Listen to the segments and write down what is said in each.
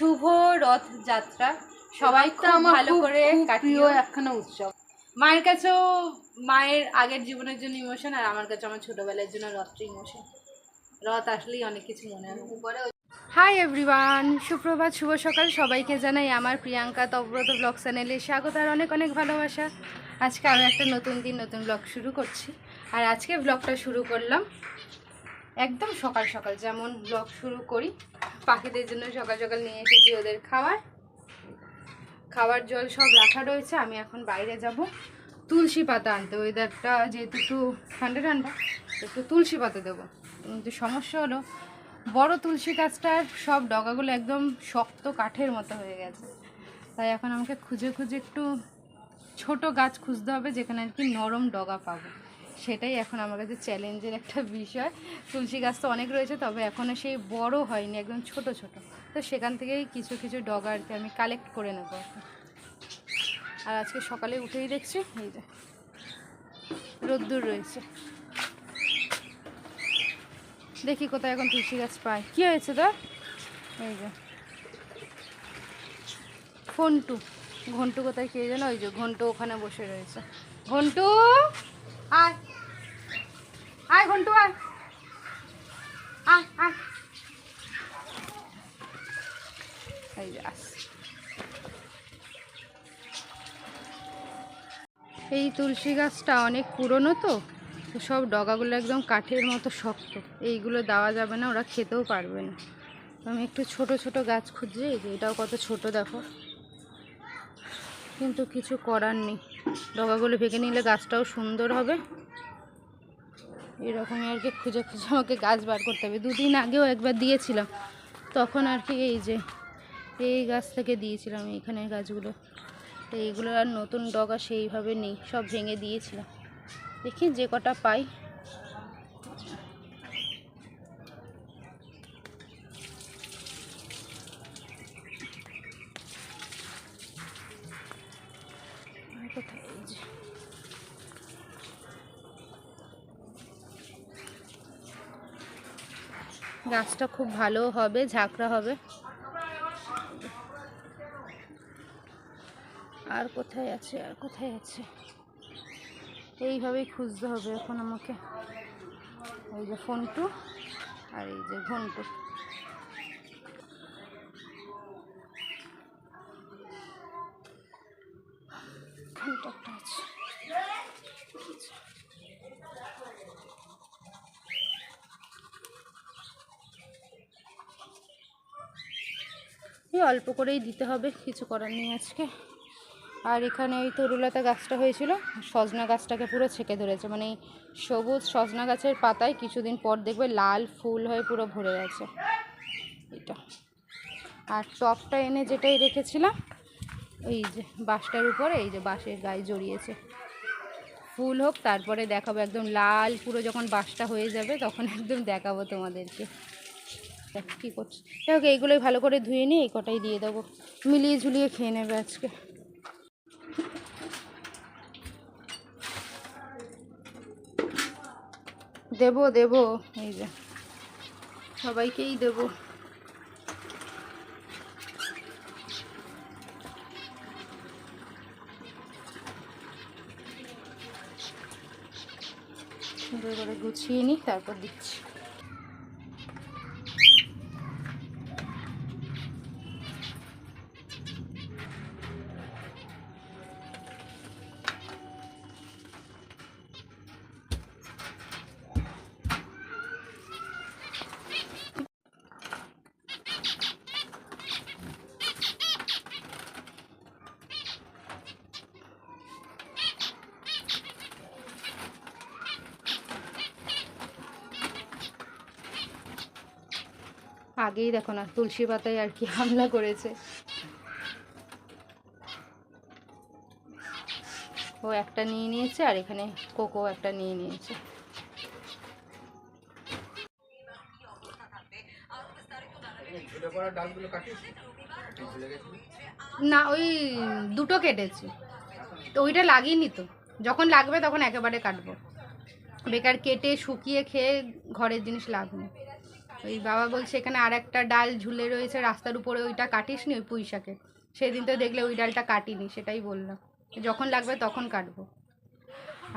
শুভ রথ যাত্রা সবাই তো খুব আমার ভালো করে কাটিও। একখানা উৎসব। মায়ের কাছেও মায়ের আগের জীবনের জন্য ইমোশন আর আমার কাছে আমার ছোটবেলার জন্য রথটা ইমোশন রথ আসলেই অনেক কিছু মনে হয় হাই এভরিওয়ান সুপ্রভাত শুভ সকাল। সবাইকে জানাই আমার প্রিয়াঙ্কা তব্রত ব্লগ চ্যানেলে স্বাগত আর অনেক অনেক ভালোবাসা। আজকে আরও একটা নতুন দিন নতুন ব্লগ শুরু করছি। আর আজকে ব্লগটা শুরু করলাম একদম সকাল সকাল যেমন ব্লগ শুরু করি। পাখিদের জন্য সকাল সকাল নিয়ে এসেছি ওদের খাবার। খাবার জল সব রাখা রয়েছে, আমি এখন বাইরে যাব। তুলসী পাতা আনতে ওয়েদারটা যেহেতু একটু ঠান্ডা ঠান্ডা একটু তুলসী পাতা দেবো। কিন্তু সমস্যা হলো, বড় তুলসী গাছটার সব ডগাগুলো একদম শক্ত কাঠের মতো হয়ে গেছে। তাই এখন আমাকে খুঁজে খুঁজে একটু ছোট গাছ খুঁজতে হবে, যেখানে আর কি নরম ডগা পাবো। সেটাই এখন আমার কাছে চ্যালেঞ্জের একটা বিষয়। তুলসী গাছ তো অনেক রয়েছে, তবে এখনও সেই বড় হয়নি, একদম ছোট ছোট। তো সেখান থেকেই কিছু কিছু ডগা আর কি আমি কালেক্ট করে নেব। আর আজকে সকালে উঠেই দেখছি, এই যে রোদ্দুর রয়েছে। দেখি কোথায় এখন তুলসী গাছ পাই। কী হয়েছে তোর? এই যে ঘন্টু। ঘন্টু কোথায় কে যেন, ওই যে ঘন্টু ওখানে বসে রয়েছে। ঘন্টু, আয়। আয় ঘন্টু, আয়। এই এই তুলসী গাছটা অনেক পুরনো তো সব ডগাগুলো একদম কাঠের মতো শক্ত। এইগুলো দেওয়া যাবে না, ওরা খেতেও পারবে না। আমি একটু ছোট ছোট গাছ খুঁজছি এটাও কত ছোট দেখো। কিন্তু কিছু করার নেই। ডগাগুলো ভেঙে নিলে গাছটাও সুন্দর হবে। এরকমই আর কি খুঁজে খুঁজে আমাকে গাছ বার করতে হবে। দুদিন আগেও একবার দিয়েছিলাম। তখন আর কি এই যে, এই গাছ থেকে দিয়েছিলাম এইখানে গাছগুলো। তো এইগুলো আর নতুন ডগা সেইভাবে নেই, সব ভেঙে দিয়েছিলাম। দেখি যে কটা পাই আর কোথায় এই যে গাছটা খুব ভালো হবে, ঝাঁকড়া হবে। আর কোথায় আছে, আর কোথায় আছে? এইভাবেই খুঁজতে হবে এখন আমাকে। এই যে ফোনটু আর এই যে ঘন্টু। ঘন্টু একটা আছে এই অল্প করেই দিতে হবে, কিছু করার নেই আজকে। আর এখানে ওই তরুলতা গাছটা হয়েছিল, সজনা গাছটাকে পুরো ছেঁকে ধরেছে। মানে সবুজ সজনা গাছের পাতায় কিছুদিন পর দেখবে লাল ফুল হয়ে পুরো ভরে গেছে। এটা। আর টপটা এনে যেটাই রেখেছিলাম, এই যে বাঁশটার উপরে, এই যে বাঁশের গায়ে জড়িয়েছে। ফুল হোক, তারপরে দেখাবো একদম লাল, পুরো যখন বাঁশটা হয়ে যাবে, তখন একদম দেখাবো তোমাদেরকে। কী করছি? দেখো এইগুলোই ভালো করে ধুয়ে নিয়ে এই কটাই দিয়ে দেবো। মিলিয়ে ঝুলিয়ে খেয়ে নেবে আজকে। দেব দেব, এই যে। সবাইকেই দেব। সুন্দর করে গুছিয়ে নিই, তারপর দিচ্ছি। আগেই দেখো না, তুলসী পাতায় আর কি হামলা করেছে। ও একটা নিয়ে নিয়েছে আর এখানে কোকো একটা নিয়ে নিয়েছে। না, ওই দুটো কেটেছি। তো ওইটা লাগিয়ে তো। যখন লাগবে তখন একেবারে কাটবো। বেকার কেটে শুকিয়ে খেয়ে ঘরের জিনিস নেই ওই বাবা বলছে এখানে আর একটা ডাল ঝুলে রয়েছে রাস্তার উপরে ওইটা কাটিস নি ওই পুঁই শাকের সেদিন তো দেখলে ওই ডালটা কাটিনি সেটাই বললাম। যখন লাগবে তখন কাটবো।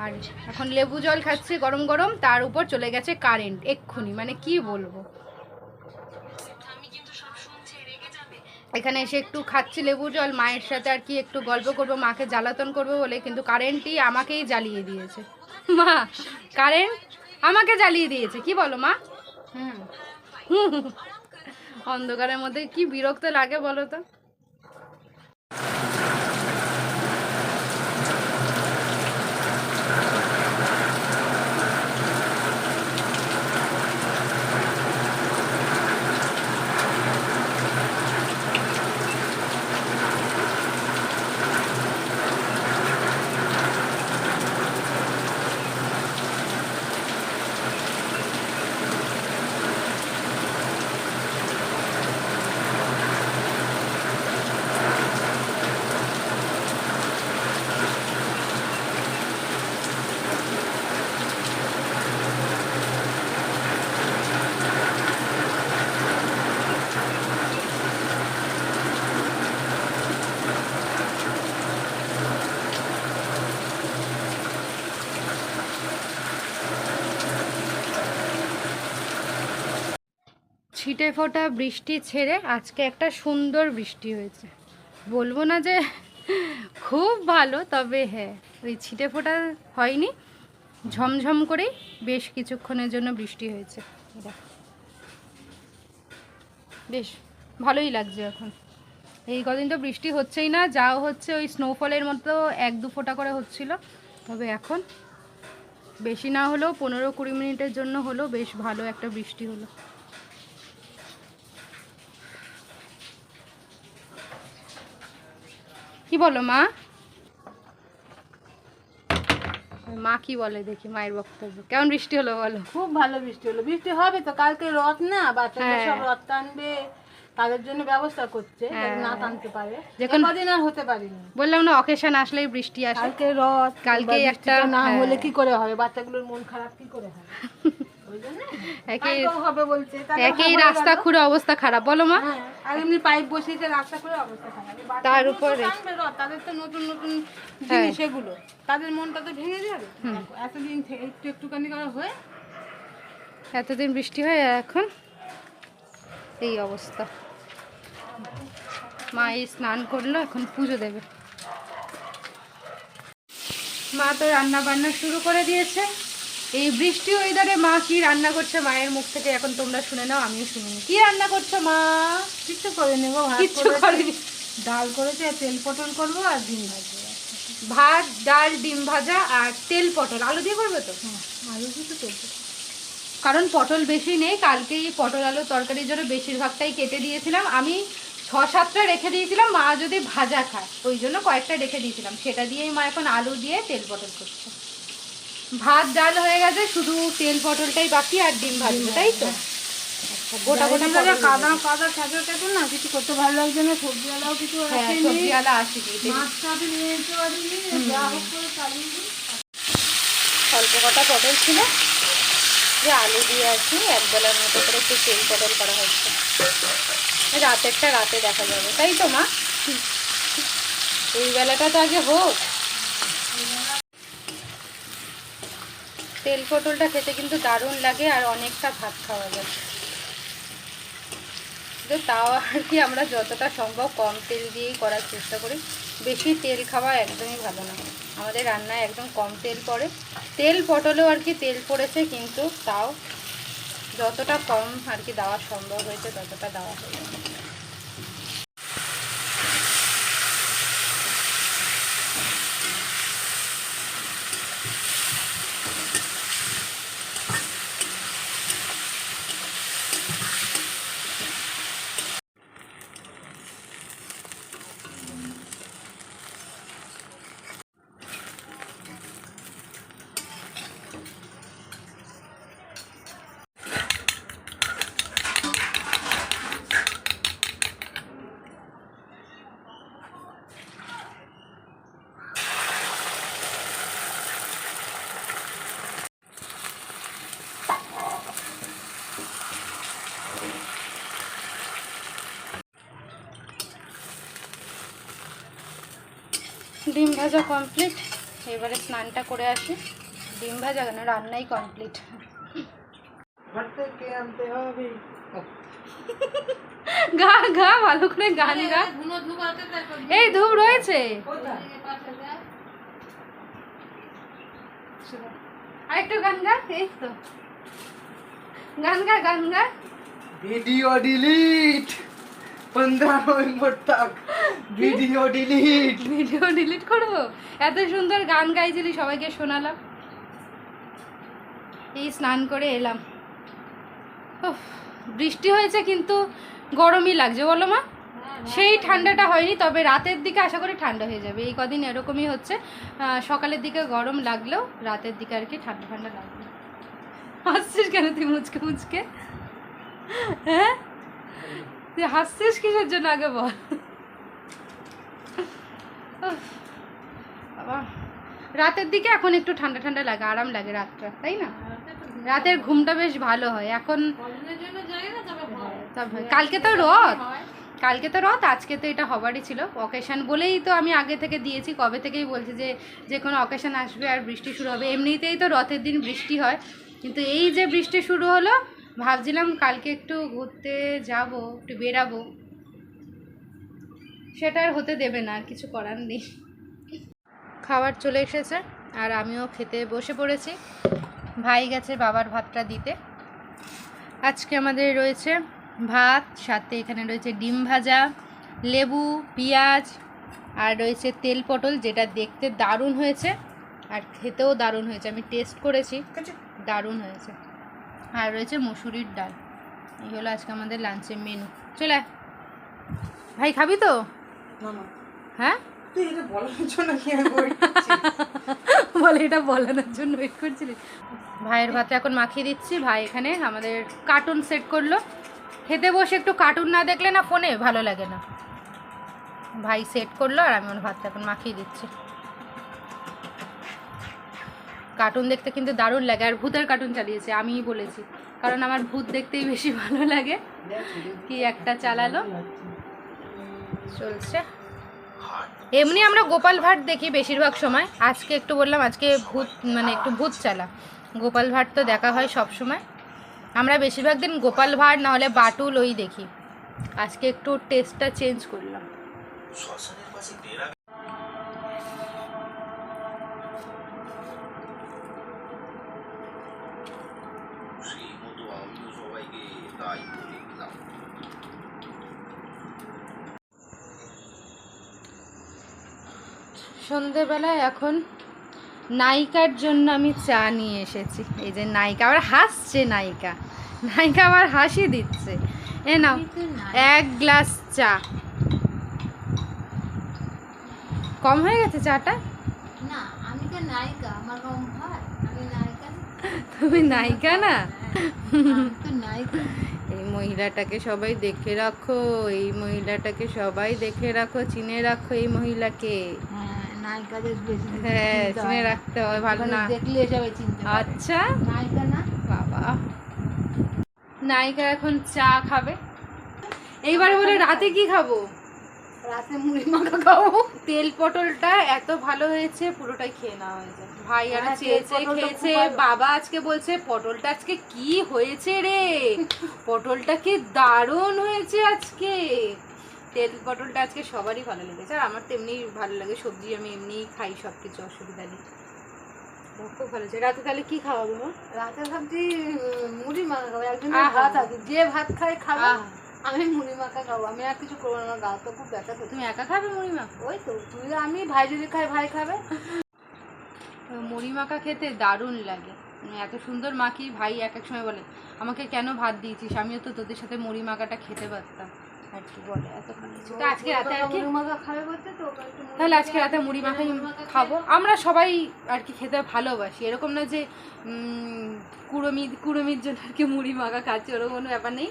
আর এখন লেবু জল খাচ্ছি গরম গরম তার উপর চলে গেছে কারেন্ট এক্ষুনি মানে কি বলব? এখানে এসে একটু খাচ্ছি লেবু জল মায়ের সাথে আর কি একটু গল্প করব মাকে জ্বালাতন করব বলে কিন্তু কারেন্টই আমাকেই জ্বালিয়ে দিয়েছে। মা কারেন্ট আমাকে জ্বালিয়ে দিয়েছে কি বলো মা? হুম হুম। অন্ধকারের মধ্যে কি বিরক্ত লাগে বলো তো? ছিটে ফোটা বৃষ্টি ছেড়ে আজকে একটা সুন্দর বৃষ্টি হয়েছে। বলব না যে খুব ভালো, তবে হ্যাঁ ওই ছিটে ফোটা হয়নি। ঝমঝম করেই বেশ কিছুক্ষণের জন্য বৃষ্টি হয়েছে। বেশ, ভালোই লাগছে এখন। এই কদিন তো বৃষ্টি হচ্ছেই না যাও হচ্ছে ওই স্নোফলের মতো এক দু ফোঁটা করে হচ্ছিল। তবে এখন বেশি না হলেও পনেরো কুড়ি মিনিটের জন্য হলো বেশ ভালো একটা বৃষ্টি হলো। কি বলো মা? মা কি বলে দেখি মায়ের বক্তব্য। কেমন বৃষ্টি হলো বলো? খুব ভালো বৃষ্টি হলো। বৃষ্টি হবে তো কালকে রথ না বাচ্চারা হ্যাঁ। সব রথ টানবে তাদের জন্য ব্যবস্থা করছে যাতে হ্যাঁ। না টানতে পারে। যখন- কদিন আর হতে পারিনি। বললাম না অকেশন আসলেই বৃষ্টি আসে। কালকে রথ কালকেই কিংবা একটা- না হ্যাঁ। হলে কি করে হবে? বাচ্চাগুলোর মন খারাপ কি করে জন্য একই হবে বলছে একই রাস্তা খুঁড়ে অবস্থা খারাপ বলো মা। হ্যাঁ আর এমনি পাইপ বসিয়েছে রাস্তা করে অবস্থা খারাপ। তার উপরে- তাদের তো নতুন নতুন হ্যাঁ। জিনিস এগুলো। তাদের মনটা তো ভেঙে যাবে। এতদিন একটু একটুখানি করে হয়ে এতদিন বৃষ্টি হয় এখন এই অবস্থা। মা এই স্নান করল এখন পুজো দেবে। মা তো রান্না বান্না শুরু করে দিয়েছে। এই বৃষ্টি ওয়েদারে মা কি রান্না করছে মায়ের মুখ থেকে এখন তোমরা শুনে নাও আমিও শুনে কি রান্না করছ মা? কিচ্ছু করে নেব কিচ্ছু করেনি। ডাল করেছে আর তেল পটল করব আর ডিম ভাজবো। ভাত ডাল ডিম ভাজা আর তেল পটল। আলু দিয়ে করবে তো? হ্যাঁ আলু কিছু তেল কারণ পটল বেশি নেই কালকেই পটল আলু তরকারির জন্য বেশিরভাগটাই কেটে দিয়েছিলাম। আমি ছ সাতটা রেখে দিয়েছিলাম মা যদি ভাজা খায় ওই জন্য কয়েকটা রেখে দিয়েছিলাম। সেটা দিয়েই মা এখন আলু দিয়ে তেল পটল করছে। ভাত ডাল হয়ে গেছে শুধু তেল পটলটাই বাকি আর ডিম ভাজবে তাই তো? গোটা গোটা কাদা কাদা খেতে খেতে না? কিছু করতে ভালো লাগছে না সবজি আলাও কিছু হ্যাঁ আসেনি। অল্প কটা পটল ছিল যে আলু দিয়ে আছি এক বেলার মতো করে একটু তেল পটল করা হচ্ছে রাতেরটা রাতে দেখা যাবে তাই তো মা? এই বেলাটা তো আগে হোক। তেল পটলটা খেতে কিন্তু দারুণ লাগে আর অনেকটা ভাত খাওয়া যায়। কিন্তু তাও আর কি আমরা যতটা সম্ভব কম তেল দিয়েই করার চেষ্টা করি। বেশি তেল খাওয়া একদমই ভালো না। আমাদের রান্নায় একদম কম তেল পড়ে। তেল পটলেও আর কি তেল পড়েছে কিন্তু তাও যতটা কম আর কি দেওয়া সম্ভব হয়েছে ততটা দেওয়া হয়েছে ডিম ভাজা কমপ্লিট এবারে স্নানটা করে আসি। ডিম ভাজা কেন? রান্নাই কমপ্লিট গা গা ভালো করে গান গা। এই ধূপ রয়েছে। আরেকটু গান গা এই তো। গান গা গান গা। Video delete. ডিলিট। করব এত সুন্দর গান গাইছিলি সবাইকে শোনালাম। এই স্নান করে এলাম। বৃষ্টি হয়েছে কিন্তু গরমই লাগছে বলো মা? সেই ঠান্ডাটা হয়নি তবে রাতের দিকে আশা করি ঠান্ডা হয়ে যাবে। এই কদিন এরকমই হচ্ছে। সকালের দিকে গরম লাগলেও রাতের দিকে আর কি ঠান্ডা ঠান্ডা লাগল হাসছিস কেন তুই মুচকে মুচকে? হ্যাঁ? তুই হাসছিস কিসের জন্য আগে বল? রাতের দিকে এখন একটু ঠান্ডা ঠান্ডা লাগে, আরাম লাগে রাতটা, তাই না? রাতের ঘুমটা বেশ ভালো হয়, এখন কালকে তো রথ, কালকে তো রথ, আজকে তো এটা হবারই ছিল। অকেশন বলেই তো আমি আগে থেকে দিয়েছি, কবে থেকেই বলছি যে যে কোনো অকেশন আসবে আর বৃষ্টি শুরু হবে। এমনিতেই তো রথের দিন বৃষ্টি হয়, কিন্তু এই যে বৃষ্টি শুরু হলো ভাবছিলাম কালকে একটু ঘুরতে যাব একটু বেরাবো সেটা আর হতে দেবে না আর কিছু করার নেই। খাবার চলে এসেছে আর আমিও খেতে বসে পড়েছি। ভাই গেছে বাবার ভাতটা দিতে। আজকে আমাদের রয়েছে ভাত সাথে এখানে রয়েছে ডিম ভাজা লেবু পেঁয়াজ আর রয়েছে তেল পটল যেটা দেখতে দারুণ হয়েছে আর খেতেও দারুণ হয়েছে। আমি টেস্ট করেছি দারুণ হয়েছে। আর রয়েছে মুসুরির ডাল। এই হলো আজকে আমাদের লাঞ্চের মেনু চলে ভাই খাবি তো? হ্যাঁ? বলে এটা বলানোর জন্য ওয়েট করছিলি। ভাইয়ের ভাতে এখন মাখিয়ে দিচ্ছি। ভাই এখানে আমাদের কার্টুন সেট করল। খেতে বসে একটু কার্টুন না দেখলে না ফোনে ভালো লাগে না। ভাই সেট করল আর আমি ওর ভাতটা এখন মাখিয়ে দিচ্ছি। কার্টুন দেখতে কিন্তু দারুণ লাগে, আর ভূতের কার্টুন চালিয়েছে, আমিই বলেছি। কারণ আমার ভূত দেখতেই বেশি ভালো লাগে। কি একটা চালালো। চলছে। এমনি আমরা গোপাল ভাট দেখি বেশিরভাগ সময়। আজকে একটু বললাম, আজকে ভূত মানে একটু ভূত চালা। গোপাল ভাট তো দেখা হয় সব সময়। আমরা বেশিরভাগ দিন গোপাল ভাট না হলে বাটুল ওই দেখি। আজকে একটু টেস্টটা চেঞ্জ করলাম সেই মতো আমিও সবাইকে তাই বলে দিলাম সন্ধেবেলায় এখন নায়িকার জন্য আমি চা নিয়ে এসেছি। এই যে নায়িকা আবার হাসছে নায়িকা। নায়িকা আবার হাসি দিচ্ছে। এ নাও এক গ্লাস চা। কম হয়ে গেছে চাটা? না আমি তো নায়িকা আমার কম হয়। আমি নায়িকা তুমি নায়িকা না? এই মহিলাটাকে সবাই দেখে রাখো এই মহিলাটাকে সবাই দেখে রাখো চিনে রাখো এই মহিলাকে। হ্যাঁ। নায়িকাদের হ্যাঁ চিনে রাখতে হয় ভালো না। দেখলে সবাই চিনতে আচ্ছা। নায়িকা না? বাবা। নায়িকা এখন চা খাবে। এইবারে বলে রাতে কি খাব? রাতে মুড়ি মাখা খাব। তেল পটলটা এত ভালো হয়েছে পুরোটাই খেয়ে নেওয়া হয়েছে ভাই আর হ্যাঁ, চেয়ে তেল চেয়ে পটলটা খেয়েছে। বাবা আজকে বলছে পটলটা আজকে কি হয়েছে রে? পটলটা কি দারুণ হয়েছে আজকে। তেল পটলটা আজকে সবারই ভালো লেগেছে আর আমার তো এমনি ভালো লাগে সবজি আমি এমনিই খাই সব কিছু অসুবিধা নেই। খুব ভালো হয়েছে রাতে তাহলে কি খাওয়াবো রাতে ভাবছি মুড়ি মাখা খাব ভাত আছে। যে ভাত খায় খাব আমি মুড়ি মাখা খাব। আমি আর কিছু করব না আমার গা তো খুব ব্যথা করছে। তুমি একা খাবে মুড়ি মাখা? ওই তো তুই আমি ভাই যদি খাই ভাই খাবে। মুড়ি মাখা খেতে দারুণ লাগে। এত সুন্দর মাখি ভাই এক এক সময় বলে আমাকে কেন ভাত দিয়েছিস? আমিও তো তোদের সাথে মুড়ি মাখাটা খেতে পারতাম। আর কি বলে এত তো আজকে রাতে আর কি? তাহলে আজকে রাতে মুড়ি মাখাই খাব। আমরা সবাই আর কি খেতে ভালোবাসি। এরকম না যে উম, কুড়মি কুড়মির জন্য আর কি মুড়ি মাখা খাচ্ছি ওরকম কোনো ব্যাপার নেই।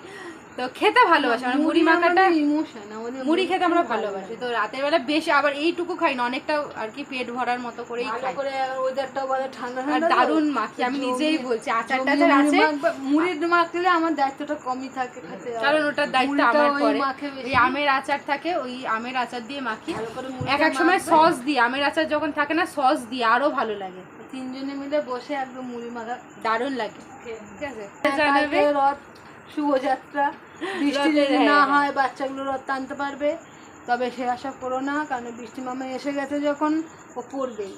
তো খেতে ভালোবাসি মানে মুড়ি মাখাটা ইমোশন মুড়ি খেতে আমরা ভালোবাসি। তো রাতের বেলা বেশ আবার এইটুকু খাই না অনেকটা আর কি পেট ভরার মতো করেই খাই। করে ওয়েদারটাও ঠান্ডা আর দারুণ মাখি আমি নিজেই বলছি আচার জমিয়ে টাচার আছে। মাখবে- মুড়ি মাখলে আমার দায়িত্বটা কমই থাকে খেতে। কারণ ওটার দায়িত্ব আমার পরে। এই আমের আচার থাকে ওই আমের আচার দিয়ে মাখি। এক এক সময় সস দিয়ে আমের আচার যখন থাকে না সস দিয়ে আরও ভালো লাগে। তিনজনে মিলে বসে একদম মুড়ি মাখা দারুণ লাগে। ঠিক আছে? জানাবে রথ শুভযাত্রা। বৃষ্টি রথের, যদি হ্যাঁ, না হ্যাঁ। হয় বাচ্চাগুলো রথ টানতে পারবে। তবে সে আশা করো না কারণ বৃষ্টি মামা এসে গেছে যখন ও পড়বেই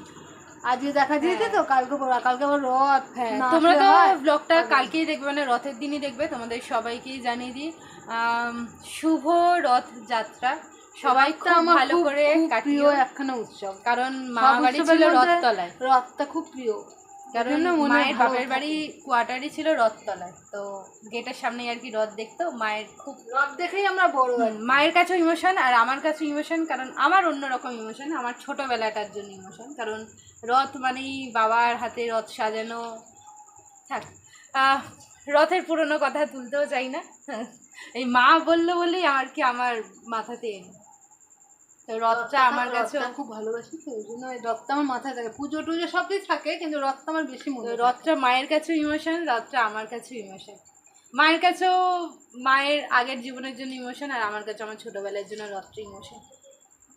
আজকে দেখা দিয়েছে তো কালকে পড়া কালকে আবার রথ হ্যাঁ তোমরা তো ব্লগটা কালকেই দেখবে মানে রথের দিনই দেখবে। তোমাদের সবাইকেই জানিয়ে দিই। শুভ রথ যাত্রা। সবাই খুব আমার ভালো করে কাটিও। একখানা উৎসব। কারণ মা বাড়ি ছিল রথতলায়। রথটা খুব প্রিয়। কারণ মায়ের বাপের বাড়ি কোয়ার্টারই ছিল রথতলায়। তো গেটের সামনে আর কি রথ দেখতো মায়ের খুব রথ দেখেই আমরা বড় মায়ের কাছেও ইমোশন আর আমার কাছে ইমোশন কারণ আমার অন্যরকম ইমোশন আমার ছোটবেলাটার জন্য ইমোশন কারণ রথ মানেই বাবার হাতে রথ সাজানো থাক। রথের পুরনো কথা তুলতেও চাই না। এই মা বলল বলেই আর কি আমার মাথাতে এলো। তো রথটা আমার কাছে খুব ভালোবাসি তো ওই জন্য ওই রথটা আমার মাথায় থাকে। পুজো টুজো সবই থাকে কিন্তু রথটা আমার বেশি মনে হয়। রথটা মায়ের কাছেও ইমোশন রথটা আমার কাছেও ইমোশন। মায়ের কাছেও মায়ের আগের জীবনের জন্য ইমোশন আর আমার কাছে আমার ছোটবেলার জন্য রথটা ইমোশন।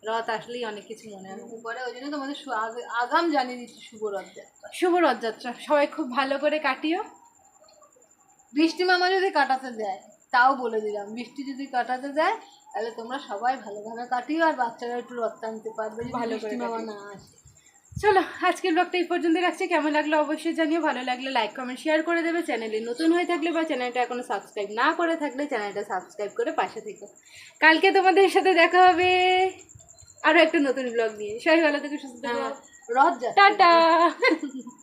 রথ আসলেই অনেক কিছু মনে হয়। উপরে ওই জন্য তোমাদের আগাম জানিয়ে দিচ্ছি শুভ রথযাত্রা। শুভ রথযাত্রা। সবাই খুব ভালো করে কাটিও। বৃষ্টি মামা যদি কাটাতে দেয়। তাও বলে দিলাম বৃষ্টি যদি কাটাতে দেয় তাহলে তোমরা সবাই ভালোভাবে কাটিও আর বাচ্চারা একটু রথ টানতে পারবে ভালো মামা না আসে। চলো আজকের ব্লগটা এই পর্যন্ত রাখছি। কেমন লাগল অবশ্যই জানিও। ভালো লাগলে লাইক কমেন্ট শেয়ার করে দেবে। চ্যানেলে নতুন হয়ে থাকলে বা চ্যানেলটা এখনও সাবস্ক্রাইব না করে থাকলে চ্যানেলটা সাবস্ক্রাইব করে পাশে থেকো। কালকে তোমাদের সাথে দেখা হবে আরও একটা নতুন ব্লগ নিয়ে। সবাই ভালো থেকে সুস্থ হ্যাঁ, রথযাত্রা। টাটা!